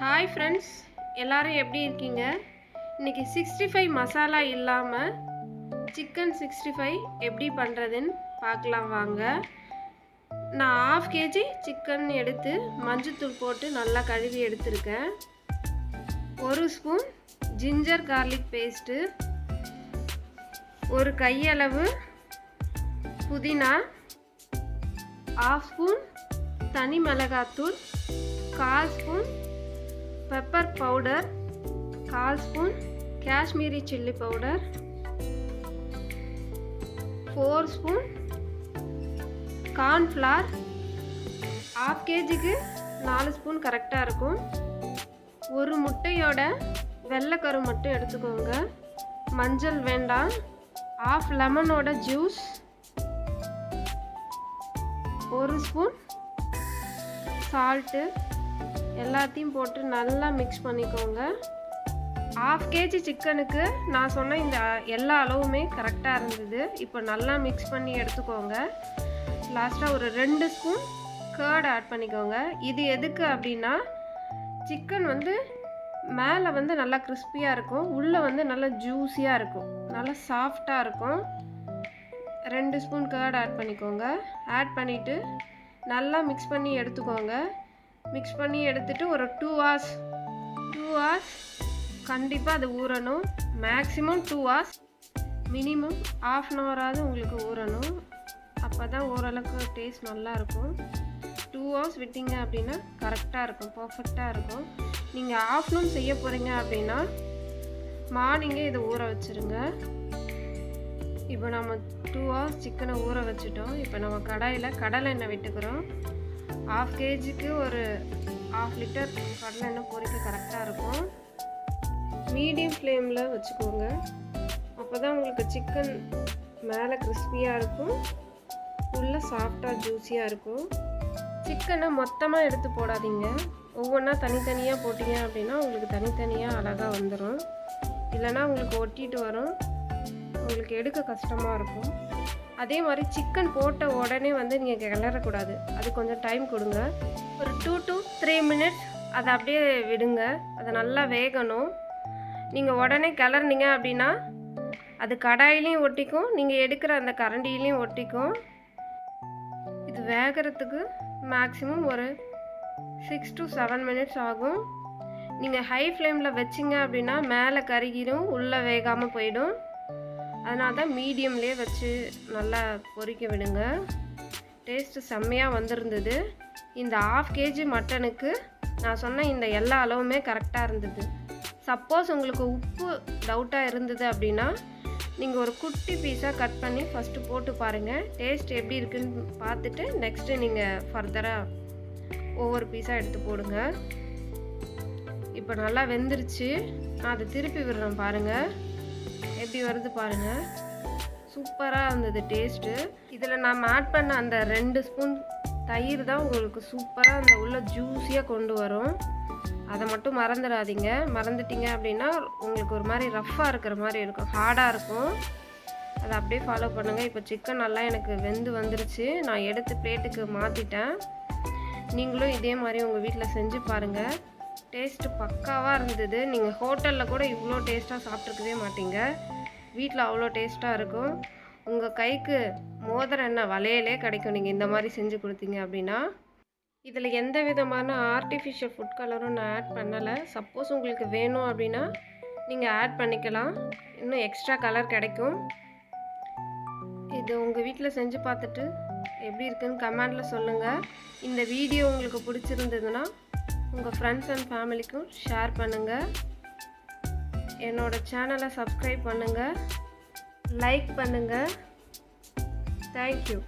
Hi friends எல்லோரும் எப்படி இருக்கீங்க? இன்னைக்கு சிக்ஸ்டி ஃபைவ் மசாலா இல்லாமல் சிக்கன் சிக்ஸ்டி ஃபைவ் எப்படி பண்ணுறதுன்னு பார்க்கலாம் வாங்க. நான் ஆஃப் கேஜி சிக்கன் எடுத்து மஞ்சத்தூள் போட்டு நல்லா கழுவி எடுத்திருக்கேன். ஒரு ஸ்பூன் ஜிஞ்சர் கார்லிக் பேஸ்ட்டு ஒரு கையளவு புதினா ஆஃப் ஸ்பூன் தனி மிளகாத்தூள் கால் ஸ்பூன் பெப்பர் பவுடர் கால் spoon Kashmiri chilli powder four spoon cornflour half கேஜிக்கு நாலு ஸ்பூன் கரெக்டாக இருக்கும். ஒரு முட்டையோட வெள்ளைக்கரு மட்டும் எடுத்துக்கோங்க. மஞ்சள் வேண்டாம். ஆஃப் லெமனோட ஜூஸ் ஒரு ஸ்பூன் சால்ட்டு எல்லாத்தையும் போட்டு நல்லா மிக்ஸ் பண்ணிக்கோங்க. ஆஃப் கேஜி சிக்கனுக்கு நான் சொன்ன இந்த எல்லா அளவுமே கரெக்டாக இருந்தது. இப்போ நல்லா மிக்ஸ் பண்ணி எடுத்துக்கோங்க. லாஸ்ட்டாக ஒரு ரெண்டு ஸ்பூன் கேர்ட் ஆட் பண்ணிக்கோங்க. இது எதுக்கு அப்படின்னா சிக்கன் வந்து மேலே வந்து நல்லா கிறிஸ்பியாக இருக்கும். உள்ளே வந்து நல்லா ஜூஸியாக இருக்கும். நல்லா சாஃப்டாக இருக்கும். ரெண்டு ஸ்பூன் கேர்ட் ஆட் பண்ணிக்கோங்க. ஆட் பண்ணிவிட்டு நல்லா மிக்ஸ் பண்ணி எடுத்துக்கோங்க. மிக்ஸ் பண்ணி எடுத்துகிட்டு ஒரு டூ ஹவர்ஸ் டூ ஹவர்ஸ் கண்டிப்பாக அது ஊறணும். Maximum two hours minimum half an ஹவராவது உங்களுக்கு ஊறணும். அப்போ தான் ஓரளவுக்கு டேஸ்ட் நல்லாயிருக்கும் டூ ஹவர்ஸ் விட்டிங்க அப்படின்னா கரெக்டாக இருக்கும் பர்ஃபெக்டாக இருக்கும். நீங்கள் ஆஃப்டர்நூன் செய்ய போகிறீங்க அப்படின்னா மார்னிங்கே இதை ஊற வச்சுருங்க. இப்போ நம்ம டூ ஹவர்ஸ் சிக்கனை ஊற வச்சுட்டோம். இப்போ நம்ம கடாயில் கடலை எண்ணெய் விட்டுக்கிறோம். ஆஃப் கேஜிக்கு ஒரு ஆஃப் லிட்டர் கடலை எண்ணெய் பொறிக்க கரெக்டாக இருக்கும். மீடியம் ஃப்ளேமில் வச்சுக்கோங்க. அப்போ தான் உங்களுக்கு சிக்கன் மேலே கிறிஸ்பியாக இருக்கும். உள்ளே சாஃப்டாக ஜூஸியாக இருக்கும். சிக்கனை மொத்தமாக எடுத்து போடாதீங்க. ஒவ்வொன்றா தனித்தனியாக போட்டிங்க அப்படின்னா உங்களுக்கு தனித்தனியாக அழகாக வந்துடும் இல்லைன்னா உங்களுக்கு ஒட்டிட்டு வரும். உங்களுக்கு எடுக்க கஷ்டமாக இருக்கும். அதே மாதிரி சிக்கன் போட்ட உடனே வந்து நீங்கள் கிளறக்கூடாது. அது கொஞ்சம் டைம் கொடுங்க. ஒரு டூ டு த்ரீ மினிட்ஸ் அதை அப்படியே விடுங்க. அதை நல்லா வேகணும். நீங்கள் உடனே கிளறினீங்க அப்படின்னா அது கடாயிலையும் ஒட்டிக்கும். நீங்கள் எடுக்கிற அந்த கரண்டிலையும் ஒட்டிக்கும். இது வேகிறதுக்கு மேக்ஸிமம் ஒரு சிக்ஸ் டு செவன் மினிட்ஸ் ஆகும். நீங்கள் ஹை ஃப்ளேமில் வச்சிங்க அப்படின்னா மேலே கருகிடும் உள்ளே வேகாமல் போயிடும். அதனால தான் மீடியம்லேயே வச்சு நல்லா பொரிக்க விடுங்க. டேஸ்ட்டு செம்மையாக வந்திருந்தது. இந்த ஆஃப் கேஜி மட்டனுக்கு நான் சொன்ன இந்த எல்லா அளவுமே கரெக்டாக இருந்தது. சப்போஸ் உங்களுக்கு உப்பு டவுட்டாக இருந்தது அப்படின்னா நீங்கள் ஒரு குட்டி பீஸாக கட் பண்ணி ஃபஸ்ட்டு போட்டு பாருங்கள் டேஸ்ட் எப்படி இருக்குன்னு பார்த்துட்டு நெக்ஸ்ட்டு நீங்கள் ஃபர்தராக ஒவ்வொரு பீஸாக எடுத்து போடுங்க. இப்போ நல்லா வெந்துருச்சு. நான் அதை திருப்பி விடுறேன் பாருங்கள் வருது பாருங்கள் சூப்பராக இருந்தது டேஸ்ட்டு இதில் நாம் ஆட் பண்ண அந்த ரெண்டு ஸ்பூன் தயிர் தான் உங்களுக்கு சூப்பராக அந்த உள்ள ஜூஸியாக கொண்டு வரும். அதை மட்டும் மறந்துடாதீங்க. மறந்துட்டீங்க அப்படின்னா உங்களுக்கு ஒரு மாதிரி ரஃப்பாக இருக்கிற மாதிரி இருக்கும். ஹார்டாக இருக்கும். அதை அப்படியே ஃபாலோ பண்ணுங்கள் இப்போ சிக்கன் நல்லா எனக்கு வெந்து வந்துருச்சு. நான் எடுத்து பிளேட்டுக்கு மாற்றிட்டேன் நீங்களும் இதே மாதிரி உங்கள் வீட்டில் செஞ்சு பாருங்கள் டேஸ்ட்டு பக்காவாக இருந்தது. நீங்கள் ஹோட்டலில் கூட இவ்வளோ டேஸ்ட்டாக சாப்பிட்ருக்கவே மாட்டீங்க. வீட்டில் அவ்வளோ டேஸ்ட்டாக இருக்கும். உங்கள் கைக்கு மோதிர எண்ணெய் வளையலே கிடைக்கும். நீங்கள் இந்த மாதிரி செஞ்சு கொடுத்தீங்க அப்படின்னா இதில் எந்த விதமான ஆர்டிஃபிஷியல் ஃபுட் கலரும் நான் ஆட் பண்ணலை. சப்போஸ் உங்களுக்கு வேணும் அப்படின்னா நீங்கள் ஆட் பண்ணிக்கலாம். இன்னும் எக்ஸ்ட்ரா கலர் கிடைக்கும். இது உங்கள் வீட்டில் செஞ்சு பார்த்துட்டு எப்படி இருக்குன்னு கமெண்டில் சொல்லுங்கள் இந்த வீடியோ உங்களுக்கு பிடிச்சிருந்ததுன்னா உங்கள் ஃப்ரெண்ட்ஸ் அண்ட் ஃபேமிலிக்கும் ஷேர் பண்ணுங்கள் என்னோடய சேனலை சப்ஸ்கிரைப் பண்ணுங்கள் லைக் பண்ணுங்கள் தேங்க்யூ